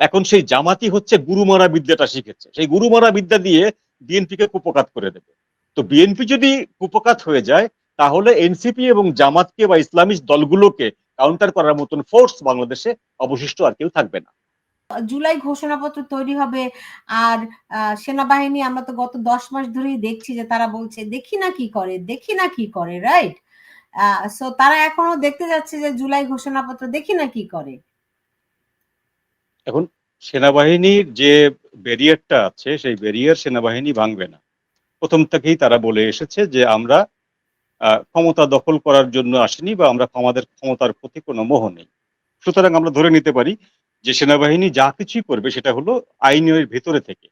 এখন সেই জামাতি হচ্ছে গুরুমারা বিদ্যাটা শিখেছে। সেই গুরুমারা বিদ্যা দিয়ে বিএনপিকে কুপকাত করে দেবে। তো বিএনপি যদি কুপকাত হয়ে যায়, তাহলে এনসিপি এবং জামাতকে বা ইসলামিক দলগুলোকে কাউন্টার করার মতন ফোর্স বাংলাদেশে অবশিষ্ট আর কেউ থাকবে না। জুলাই ঘোষণাপত্র তৈরি হবে আর সেনাবাহিনী আমরা তো গত দশ মাস ধরেই দেখছি যে তারা বলছে, দেখি না কি করে, দেখি না কি করে রাইট সো তারা এখনও দেখতে যাচ্ছে যে জুলাই ঘোষণাপত্র দেখি না কি করে। এখন সেনাবাহিনীর যে ব্যারিয়ারটা আছে, সেই ব্যারিয়ার সেনাবাহিনী ভাঙবে না। প্রথম থেকেই তারা বলে এসেছে যে আমরা ক্ষমতা দখল করার জন্য আসিনি বা আমরা আমাদের ক্ষমতার প্রতি কোনো মোহ নেই। সুতরাং আমরা ধরে নিতে পারি যে সেনাবাহিনী যা কিছুই করবে সেটা হলো আইনের ভেতরে থেকে।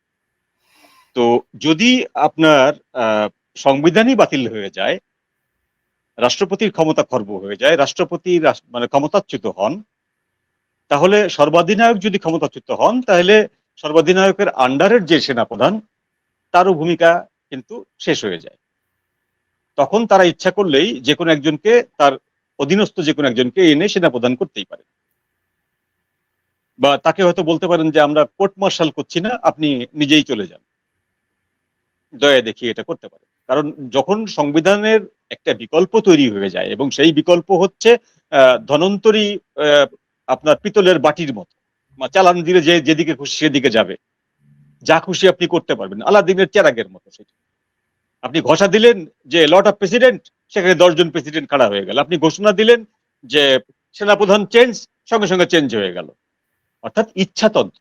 তো যদি আপনার সংবিধানই বাতিল হয়ে যায়, রাষ্ট্রপতির ক্ষমতা খর্ব হয়ে যায়, রাষ্ট্রপতি মানে ক্ষমতাচ্যুত হন তাহলে সর্বাধিনায়ক যদি ক্ষমতাচ্যুত হন, তাহলে সর্বাধিনায়কের আন্ডারের যে সেনাপ্রধান, তারও ভূমিকা কিন্তু শেষ হয়ে যায়। তখন তারা ইচ্ছা করলেই যে কোনো একজনকে, তার অধীনস্থ যে কোনো একজনকে এনে সেনাপ্রধান করতেই পারে। বা তাকে হয়তো বলতে পারেন যে, আমরা কোর্ট মার্শাল করছি না, আপনি নিজেই চলে যান। দয়া দেখিয়ে এটা করতে পারে। কারণ যখন সংবিধানের একটা বিকল্প তৈরি হয়ে যায় এবং সেই বিকল্প হচ্ছে ধনন্তরী আপনার পিতলের বাটির মতো। চালান দিলে যে, যেদিকে খুশি সেদিকে যাবে। যা খুশি আপনি করতে পারবেন। আলাদিনের চেরাগের মতো সেটা। আপনি ঘষা দিলেন যে লট অফ প্রেসিডেন্ট সেখানে দশজন প্রেসিডেন্ট খাড়া হয়ে গেল। আপনি ঘোষণা দিলেন যে, সেনাপ্রধান চেঞ্জ সঙ্গে সঙ্গে চেঞ্জ হয়ে গেল। অর্থাৎ ইচ্ছাতন্ত্র।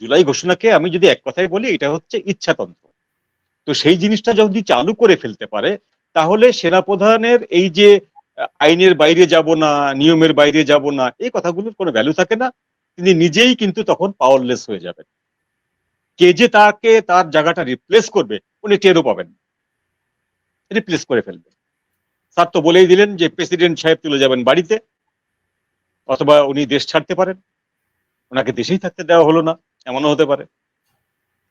জুলাই ঘোষণাকে আমি যদি এক কথায় বলি, এটা হচ্ছে ইচ্ছাতন্ত্র। তো সেই জিনিসটা যদি চালু করে ফেলতে পারে, তাহলে সেনাপ্রধানের এই যে আইনের বাইরে যাব না, নিয়মের বাইরে যাব না, এই কথাগুলোর কোনো ভ্যালু থাকে না। তিনি নিজেই কিন্তু তখন পাওয়ারলেস হয়ে যাবেন। কে যে তাকে তার জায়গাটা রিপ্লেস করবে, উনি টেরও পাবেন রিপ্লেস করে ফেলবে। স্যার তো বলেই দিলেন যে প্রেসিডেন্ট সাহেব চলে যাবেন বাড়িতে, অথবা উনি দেশ ছাড়তে পারেন। ওনাকে দেশেই থাকতে দেওয়া হলো না, এমনও হতে পারে।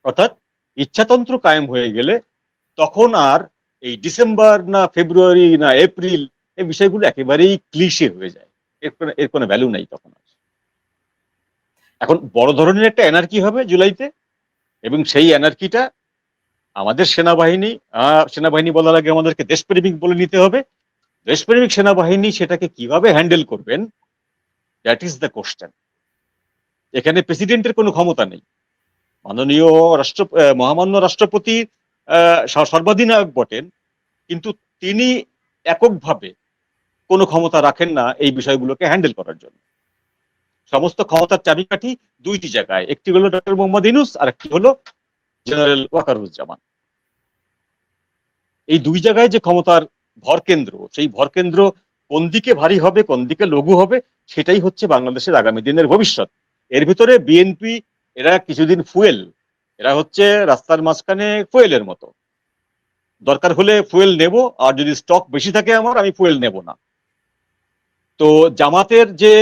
অর্থাৎ ইচ্ছাতন্ত্র কায়েম হয়ে গেলে তখন আর এই ডিসেম্বর না ফেব্রুয়ারি না এপ্রিল এই বিষয়গুলো একেবারেই ক্লিশে হয়ে যায়। এর কোনো এর কোনো ভ্যালু নাই তখন এখন বড় ধরনের একটা এনার্কি হবে জুলাইতে, এবং সেই এনার্কিটা আমাদের সেনাবাহিনী সেনাবাহিনী বলার আগে আমাদেরকে দেশপ্রেমিক বলে নিতে হবে। দেশপ্রেমিক সেনাবাহিনী সেটাকে কীভাবে হ্যান্ডেল করবেন দ্যাট ইজ দ্য কোশ্চেন এখানে প্রেসিডেন্টের কোনো ক্ষমতা নেই। মাননীয় রাষ্ট্র মহামান্য রাষ্ট্রপতি সর্বাধিনায়ক বটেন, কিন্তু তিনি এককভাবে কোনো ক্ষমতা রাখেন না এই বিষয়গুলোকে হ্যান্ডেল করার জন্য। সমস্ত ক্ষমতার চাবিকাঠি দুইটি জায়গায়, একটি হলো ডক্টর মোহাম্মদ ইনুস আর একটি হলো জেনারেল ওয়াকারুজ্জামান। এই দুই জায়গায় যে ক্ষমতার ভরকেন্দ্র সেই ভরকেন্দ্র কোন দিকে ভারী হবে, কোন দিকে লঘু হবে, সেটাই হচ্ছে বাংলাদেশের আগামী দিনের ভবিষ্যৎ। এর ভিতরে বিএনপি, এরা কিছুদিন ফুয়েল, এরা হচ্ছে রাস্তার মাঝখানে ফুয়েলের মতো। দরকার হলে ফুয়েল নেব, আর যদি স্টক বেশি থাকে আমার, আমি ফুয়েল নেব না। তো জামাতের যে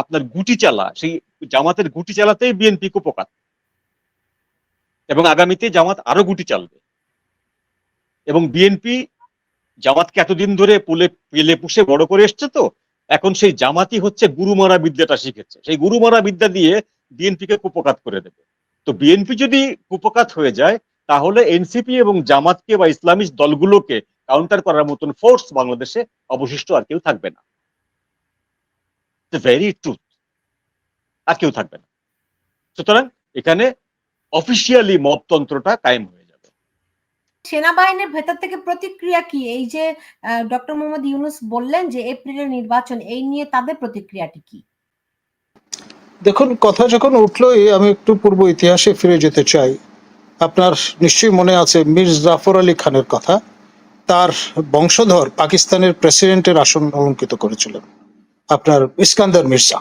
আপনার গুটি চালা সেই জামাতের গুটি চালাতেই বিএনপি কুপকাত এবং আগামীতে জামাত আরও গুটি চালবে। এবং বিএনপি জামাতকে এতদিন ধরে পুলে, পেলে পুষে বড় করে এসছে তো, এখন সেই জামাতই হচ্ছে গুরুমারা বিদ্যাটা শিখেছে। সেই গুরুমারা বিদ্যা দিয়ে বিএনপিকে কুপকাত করে দেবে। তো বিএনপি যদি কুপকাত হয়ে যায়, তাহলে এনসিপি এবং জামাতকে বা ইসলামিক দলগুলোকে কাউন্টার করার মতন ফোর্স বাংলাদেশে অবশিষ্ট আর কেউ থাকবে না। ভেরি ট্রুথ আর কেউ থাকবে না। সুতরাং এখানে অফিসিয়ালি মবতন্ত্রটা কায়েম হয়ে যাবে। সেনাবাহিনীর ভেতর থেকে প্রতিক্রিয়া কি? এই যে ডক্টর মোহাম্মদ ইউনুস বললেন যে এপ্রিলের নির্বাচন এই নিয়ে তাদের প্রতিক্রিয়াটি কি? দেখুন কথা যখন উঠলোই আমি একটু পূর্ব ইতিহাসে ফিরে যেতে চাই। আপনার নিশ্চয়ই মনে আছে মীর জাফর আলী খানের কথা। তার বংশধর পাকিস্তানের প্রেসিডেন্টের আসন অলঙ্কিত করেছিলেন। আপনার ইস্কান্দার মির্জা।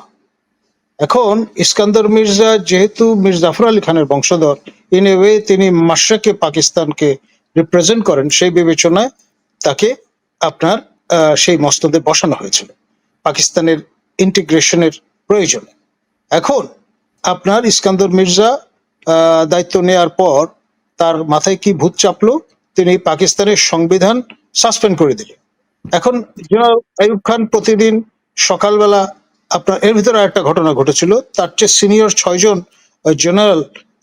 এখন ইস্কান্দার মির্জা যেহেতু মীর জাফর আলী খানের বংশধর ইন এ ওয়ে তিনি মাশরাকে পাকিস্তানকে রিপ্রেজেন্ট করেন সেই বিবেচনায় তাকে আপনার সেই মস্তদে বসানো হয়েছিল, পাকিস্তানের ইন্টিগ্রেশনের প্রয়োজনে। এখন আপনার ইস্কান্দর মির্জা দায়িত্ব নেওয়ার পর তার মাথায় কি ভূত চাপলো? তিনি পাকিস্তানের সংবিধান সাসপেন্ড করে দিলেন। এখন জনাব আইয়ুব খান প্রতিদিন সকালবেলা আপনার, এর ভিতরে একটা ঘটনা ঘটেছিল। তার চেয়ে সিনিয়র ছয়জন জেনারেল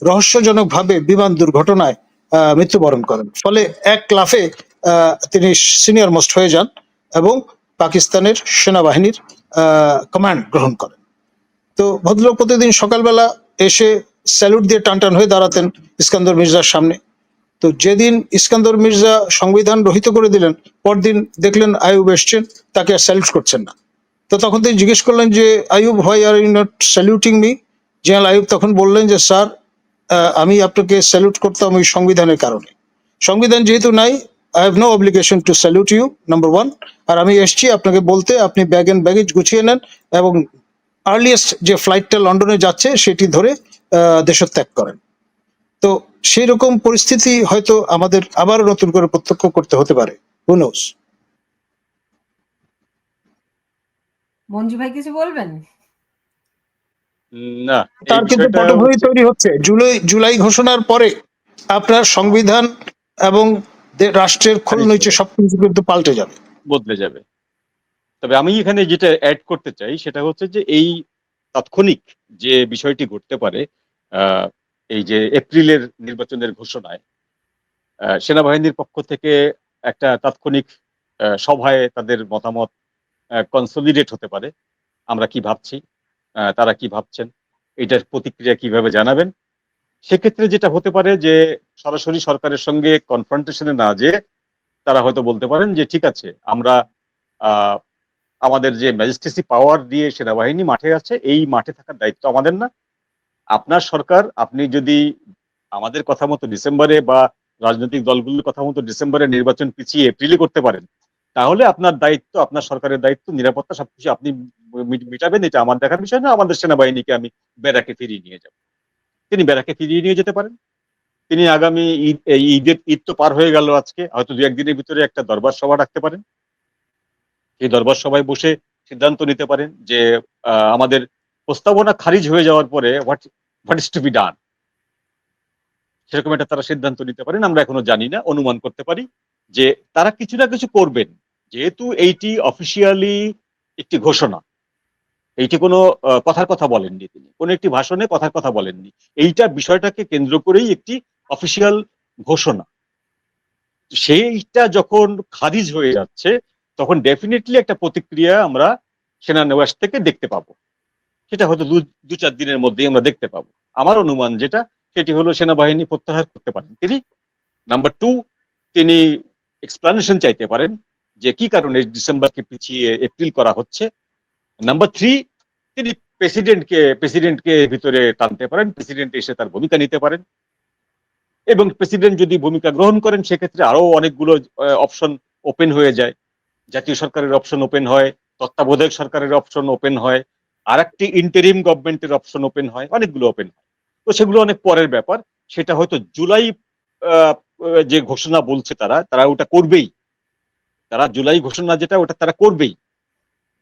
রহস্যজনকভাবে বিমান দুর্ঘটনায় মৃত্যুবরণ করেন। ফলে এক লাফে তিনি সিনিয়র মোস্ট হয়ে যান এবং পাকিস্তানের সেনাবাহিনীর কমান্ড গ্রহণ করেন। তো ভদ্রলোক প্রতিদিন সকালবেলা এসে স্যালুট দিয়ে টান টান হয়ে দাঁড়াতেন ইস্কান্দর মির্জার সামনে। তো যেদিন ইস্কান্দর মির্জা সংবিধান রহিত করে দিলেন, পরদিন দেখলেন আয়ুব এসছেন, তাকে আর স্যালুট করছেন না। তো তখন তিনি জিজ্ঞেস করলেন যে Ayub why are you not saluting me general Ayub তখন বললেন যে, স্যার আমি আপনাকে স্যালুট করতাম ওই সংবিধানের কারণে। সংবিধান যেহেতু নাই I have no obligation to salute you number one আর আমি এসছি আপনাকে বলতে, আপনি ব্যাগ এন্ড ব্যাগেজ গুছিয়ে নেন এবং আর্লিয়েস্ট যে ফ্লাইটটা লন্ডনে যাচ্ছে, সেটি ধরে দেশত্যাগ করেন। তো সেই রকম পরিস্থিতি হয়তো আমাদের আবার নতুন করে প্রত্যক্ষ করতে হতে পারে। হু নোস মঞ্জু ভাই কিছু বলবেন? না তার কিন্তু পটভূমি তৈরি হচ্ছে। জুলাই জুলাই ঘোষণার পরে আপনার সংবিধান এবং রাষ্ট্রের খোল সবকিছু কিন্তু পাল্টে যাবে। বদলে যাবে। তবে আমি এখানে যেটা অ্যাড করতে চাই সেটা হচ্ছে যে এই তাৎক্ষণিক যে বিষয়টি ঘটতে পারে আহ, এই যে এপ্রিলের নির্বাচনের ঘোষণায় আহ, সেনাবাহিনীর পক্ষ থেকে একটা তাৎক্ষণিক আহ, সভায় তাদের মতামত কনসলিডেট হতে পারে। আমরা কি ভাবছি? তারা কি ভাবছেন? এটার প্রতিক্রিয়া কীভাবে জানাবেন? সেক্ষেত্রে যেটা হতে পারে যে, সরাসরি সরকারের সঙ্গে কনফ্রন্টেশনে না যে তারা হয়তো বলতে পারেন যে, ঠিক আছে, আমরা আমাদের যে ম্যাজিস্ট্রেসি পাওয়ার দিয়ে সেনাবাহিনী মাঠে আছে, এই মাঠে থাকার দায়িত্ব আমাদের না। আপনার সরকার, আপনি যদি আমাদের কথা মতো ডিসেম্বরে বা রাজনৈতিক দলগুলোর কথা মতো ডিসেম্বরে নির্বাচন পিছিয়ে এপ্রিলে করতে পারেন তাহলে আপনার দায়িত্ব, আপনার সরকারের দায়িত্ব, নিরাপত্তা সবকিছু আপনি মিটাবেন। এটা আমার দেখার বিষয় না, আমাদের সেনাবাহিনীকে আমি ব্যারাকে ফিরিয়ে নিয়ে যাব। তিনি ব্যারাকে ফিরিয়ে নিয়ে যেতে পারেন। তিনি আগামী ঈদ ঈদের ঈদ তো পার হয়ে গেল আজকে, হয়তো দু একদিনের ভিতরে একটা দরবার সভা রাখতে পারেন। এই দরবার সভায় বসে সিদ্ধান্ত নিতে পারেন যে আমাদের প্রস্তাবনা খারিজ হয়ে যাওয়ার পরে what what is to be done? সেরকম একটা তারা সিদ্ধান্ত নিতে পারেন। আমরা এখনও জানি না, অনুমান করতে পারি যে তারা কিছু না কিছু করবেন। যেহেতু এইটি অফিসিয়ালি একটি ঘোষণা, এইটি কোনো কথার কথা বলেননি তিনি। কোনো একটি ভাষণে কথার কথা বলেননি। এইটা বিষয়টাকে কেন্দ্র করেই একটি অফিসিয়াল ঘোষণা। সেইটা যখন খারিজ হয়ে যাচ্ছে, তখন ডেফিনেটলি একটা প্রতিক্রিয়া আমরা সেনানিবাস থেকে দেখতে পাবো। সেটা হয়তো দু দু চার দিনের মধ্যেই আমরা দেখতে পাবো। আমার অনুমান যেটা, সেটি হলো সেনাবাহিনী প্রত্যাহার করতে পারেন। তিনি নাম্বার টু তিনি এক্সপ্লানেশন চাইতে পারেন। যে কি কারণে ডিসেম্বরকে পিছিয়ে এপ্রিল করা হচ্ছে? নাম্বার থ্রি তিনি প্রেসিডেন্টকে প্রেসিডেন্টকে ভিতরে টানতে পারেন, প্রেসিডেন্ট এসে তার ভূমিকা নিতে পারেন। এবং প্রেসিডেন্ট যদি ভূমিকা গ্রহণ করেন, সেক্ষেত্রে আরও অনেকগুলো অপশন ওপেন হয়ে যায়। জাতীয় সরকারের অপশন ওপেন হয়, তত্ত্বাবধায়ক সরকারের অপশন ওপেন হয় আর একটি ইন্টারিম গভর্নমেন্টের অপশন ওপেন হয়, অনেকগুলো ওপেন হয়। তো সেগুলো অনেক পরের ব্যাপার। সেটা হয়তো জুলাই যে ঘোষণা বলছে তারা তারা ওটা করবেই। তারা জুলাই ঘোষণা যেটা ওটা তারা করবেই।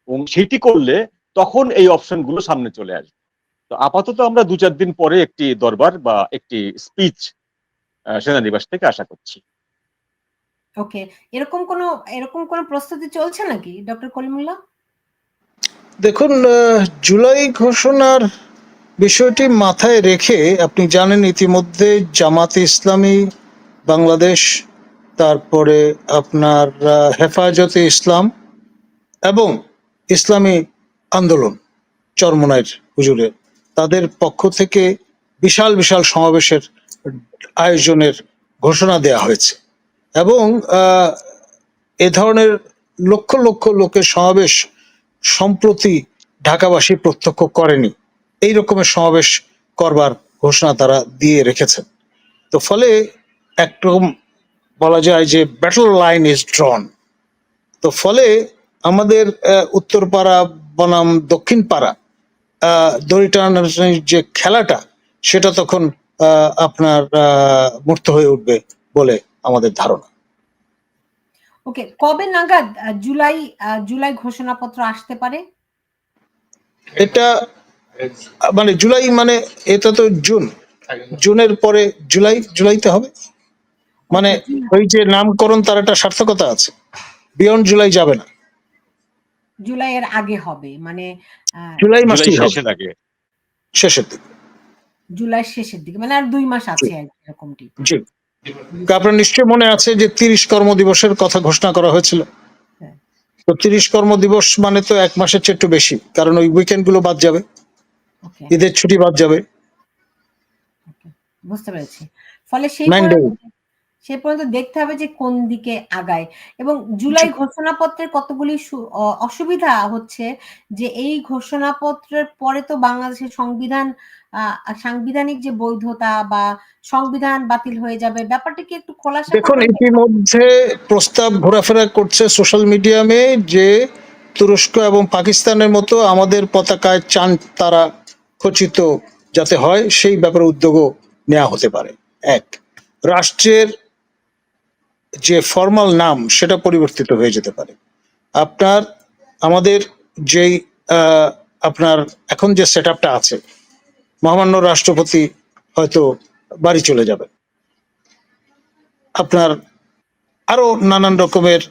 এবং সেইটি করলে তখন এই অপশনগুলো সামনে চলে আসবে। তো আপাতত আমরা দু চার দিন পরে একটি দরবার বা একটি স্পিচ সেনানিবাস থেকে আশা করছি। ওকে এরকম কোনো এরকম কোনো প্রস্তুতি চলছে নাকি ডক্টর কলিমুল্লাহ দেখুন আহ, জুলাই ঘোষণার বিষয়টি মাথায় রেখে আপনি জানেন ইতিমধ্যে জামাতে ইসলামী বাংলাদেশ তারপরে আপনার হেফাজতে ইসলাম এবং ইসলামী আন্দোলন, চরমনাইর হুজুরের। তাদের পক্ষ থেকে বিশাল বিশাল সমাবেশের আয়োজনের ঘোষণা দেওয়া হয়েছে। এবং এ ধরনের লক্ষ লক্ষ লোকের সমাবেশ সম্প্রতি ঢাকাবাসী প্রত্যক্ষ করেনি। এই রকমের সমাবেশ করবার ঘোষণা তারা দিয়ে রেখেছেন। তো ফলে একরকম বলা যায় যে ব্যাটল লাইন ইজ ড্রন তো ফলে আমাদের উত্তরপাড়া বনাম দক্ষিণ পাড়া দড়ি টানাটানির যে খেলাটা সেটা তখন আপনার মূর্ত হয়ে উঠবে বলে আমাদের ধারণা। ওকে কবে নাগাদ জুলাই জুলাই ঘোষণাপত্র আসতে পারে? এটা মানে জুলাই মানে এটা তো জুন। জুনের পরে জুলাই জুলাইতে হবে? মানে ওই যে নামকরণ তার একটা সার্থকতা আছে। বিয়ন্ড জুলাই যাবে না। জুলাইয়ের আগে হবে মানে জুলাই জুলাই মাসেই শেষের আগে। শেষের দিকে। জুলাই শেষের দিকে মানে আর দুই মাস আছে এরকমটি জি। আপনার নিশ্চয় মনে আছে যে তিরিশ কর্মদিবসের কথা ঘোষণা করা হয়েছিল। হ্যাঁ। তো তিরিশ কর্মদিবস মানে তো এক মাসের চেয়ে একটু বেশি কারণ ওই উইকেন্ডগুলো বাদ যাবে। ঈদের ছুটি বাদ যাবে। বুঝতে পেরেছি। ফলে সেই Mandate. পর্যন্ত- দেখতে হবে যে কোন দিকে আগায় এবং জুলাই ঘোষণাপত্রের কতগুলি সু- অসুবিধা হচ্ছে যে এই ঘোষণাপত্রের পরে তো বাংলাদেশের সংবিধান সাংবিধানিক যে বৈধতা বা সংবিধান বাতিল হয়ে যাবে ব্যাপারটা কি একটু খোলাসা দেখুন? ইতিমধ্যে প্রস্তাব ঘোরাফেরা করছে সোশ্যাল মিডিয়ামে যে তুরস্ক এবং পাকিস্তানের মতো আমাদের পতাকায় চান তারা খচিত যাতে হয় সেই ব্যাপারে উদ্যোগও নেওয়া হতে পারে এক রাষ্ট্রের যে ফর্মাল নাম সেটা পরিবর্তিত হয়ে যেতে পারে। আপনার, আমাদের যেই আপনার এখন যে সেট আছে, মহামান্য রাষ্ট্রপতি হয়তো বাড়ি চলে যাবে আপনার আরও নানান রকমের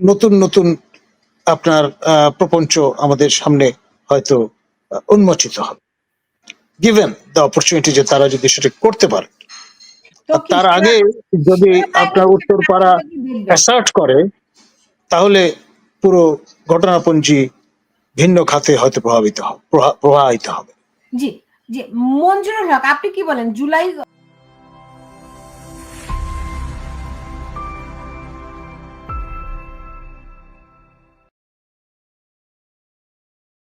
নতুন নতুন আপনার প্রপঞ্চ আমাদের সামনে হয়তো উন্মোচিত হবে। গিভেন দ্য অপরচুনিটি যে তারা যদি সেটা করতে পারে। তার আগে যদি আপনার উত্তর পাড়া অ্যাসার্ট করে তাহলে পুরো ঘটনাপঞ্জি ভিন্ন খাতে হয়তো প্রভাবিত হবে প্রভাবিত হবে। জি জি মঞ্জুরুল হক আপনি কি বলেন? জুলাই